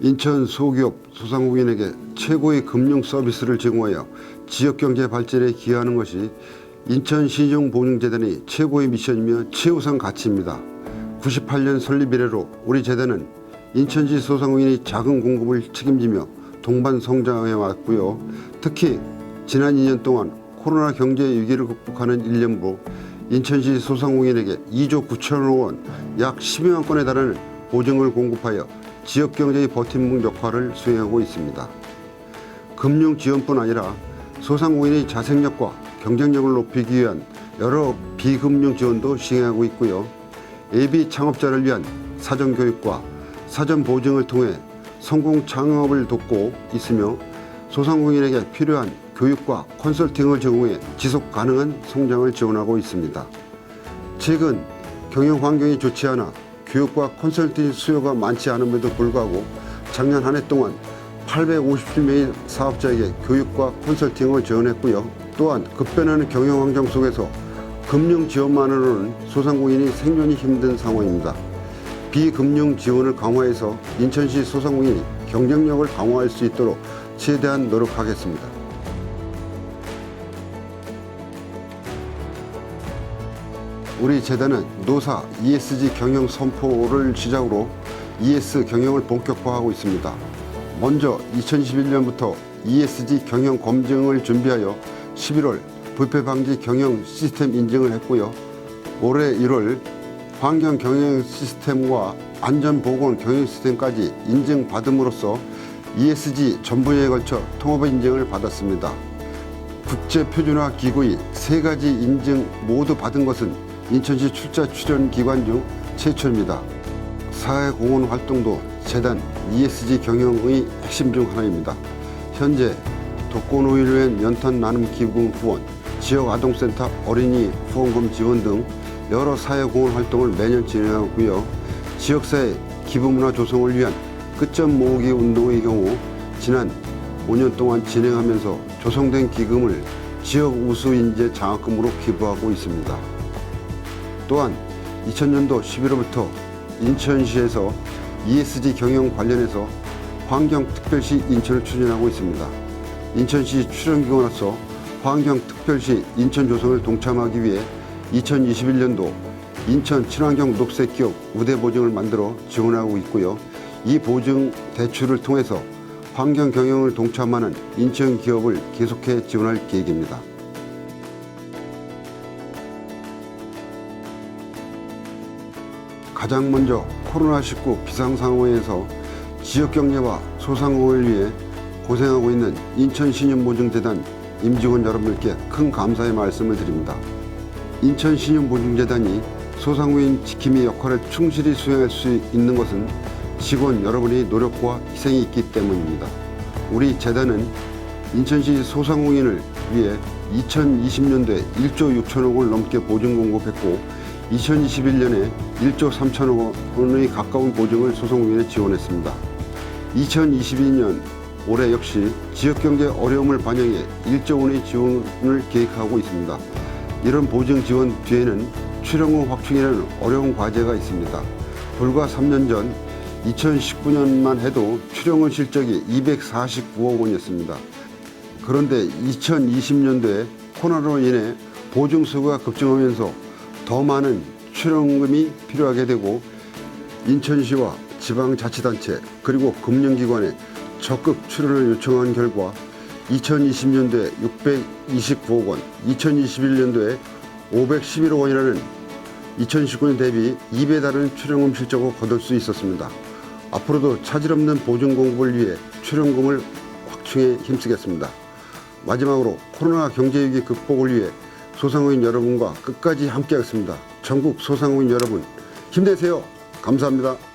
인천 소기업 소상공인에게 최고의 금융 서비스를 제공하여 지역 경제 발전에 기여하는 것이 인천 신용보증재단의 최고의 미션이며 최우선 가치입니다. 98년 설립 이래로 우리 재단은 인천시 소상공인의 자금 공급을 책임지며 동반 성장해 왔고요. 특히 지난 2년 동안 코로나 경제 위기를 극복하는 일념으로 인천시 소상공인에게 2조 9천억 원, 약 12만 건에 달하는 보증을 공급하여 지역 경제의 버팀목 역할을 수행하고 있습니다. 금융 지원뿐 아니라 소상공인의 자생력과 경쟁력을 높이기 위한 여러 비금융 지원도 시행하고 있고요. 예비 창업자를 위한 사전 교육과 사전 보증을 통해 성공 창업을 돕고 있으며 소상공인에게 필요한 교육과 컨설팅을 제공해 지속 가능한 성장을 지원하고 있습니다. 최근 경영 환경이 좋지 않아 교육과 컨설팅 수요가 많지 않음에도 불구하고 작년 한 해 동안 857명의 사업자에게 교육과 컨설팅을 지원했고요. 또한 급변하는 경영 환경 속에서 금융 지원만으로는 소상공인이 생존이 힘든 상황입니다. 비금융 지원을 강화해서 인천시 소상공인이 경쟁력을 강화할 수 있도록 최대한 노력하겠습니다. 우리 재단은 노사 ESG 경영 선포를 시작으로 ES 경영을 본격화하고 있습니다. 먼저 2021년부터 ESG 경영 검증을 준비하여 11월 부패 방지 경영 시스템 인증을 했고요. 올해 1월 환경 경영 시스템과 안전 보건 경영 시스템까지 인증받음으로써 ESG 전 분야에 걸쳐 통합 인증을 받았습니다. 국제 표준화 기구의 세 가지 인증 모두 받은 것은 인천시 출자 출연 기관 중 최초입니다. 사회공헌 활동도 재단 ESG 경영의 핵심 중 하나입니다. 현재 독거노인을 연탄 나눔 기금 후원, 지역 아동센터 어린이 후원금 지원 등 여러 사회공헌 활동을 매년 진행하고요. 지역사회 기부문화 조성을 위한 끝점 모으기 운동의 경우 지난 5년 동안 진행하면서 조성된 기금을 지역 우수 인재 장학금으로 기부하고 있습니다. 또한 2000년도 11월부터 인천시에서 ESG 경영 관련해서 환경특별시 인천을 추진하고 있습니다. 인천시 출연기관으로서 환경특별시 인천 조성을 동참하기 위해 2021년도 인천 친환경 녹색기업 우대 보증을 만들어 지원하고 있고요. 이 보증 대출을 통해서 환경 경영을 동참하는 인천 기업을 계속해 지원할 계획입니다. 가장 먼저 코로나19 비상 상황에서 지역 경제와 소상공인을 위해 고생하고 있는 인천신용보증재단 임직원 여러분께 큰 감사의 말씀을 드립니다. 인천신용보증재단이 소상공인 지킴이 역할을 충실히 수행할 수 있는 것은 직원 여러분의 노력과 희생이 있기 때문입니다. 우리 재단은 인천시 소상공인을 위해 2020년도에 1조 6천억 원을 넘게 보증 공급했고 2021년에 1조 3천억 원의 가까운 보증을 소상공인에 지원했습니다. 2022년 올해 역시 지역경제 어려움을 반영해 1조 원의 지원을 계획하고 있습니다. 이런 보증 지원 뒤에는 출연금 확충이라는 어려운 과제가 있습니다. 불과 3년 전 2019년만 해도 출연금 실적이 249억 원이었습니다. 그런데 2020년도에 코로나로 인해 보증 수가 급증하면서 더 많은 출연금이 필요하게 되고 인천시와 지방자치단체 그리고 금융기관에 적극 출연을 요청한 결과 2020년도에 629억 원, 2021년도에 511억 원이라는 2019년 대비 2배 다른 출연금 실적을 거둘 수 있었습니다. 앞으로도 차질 없는 보증 공급을 위해 출연금을 확충해 힘쓰겠습니다. 마지막으로 코로나 경제 위기 극복을 위해 소상공인 여러분과 끝까지 함께하겠습니다. 전국 소상공인 여러분 힘내세요. 감사합니다.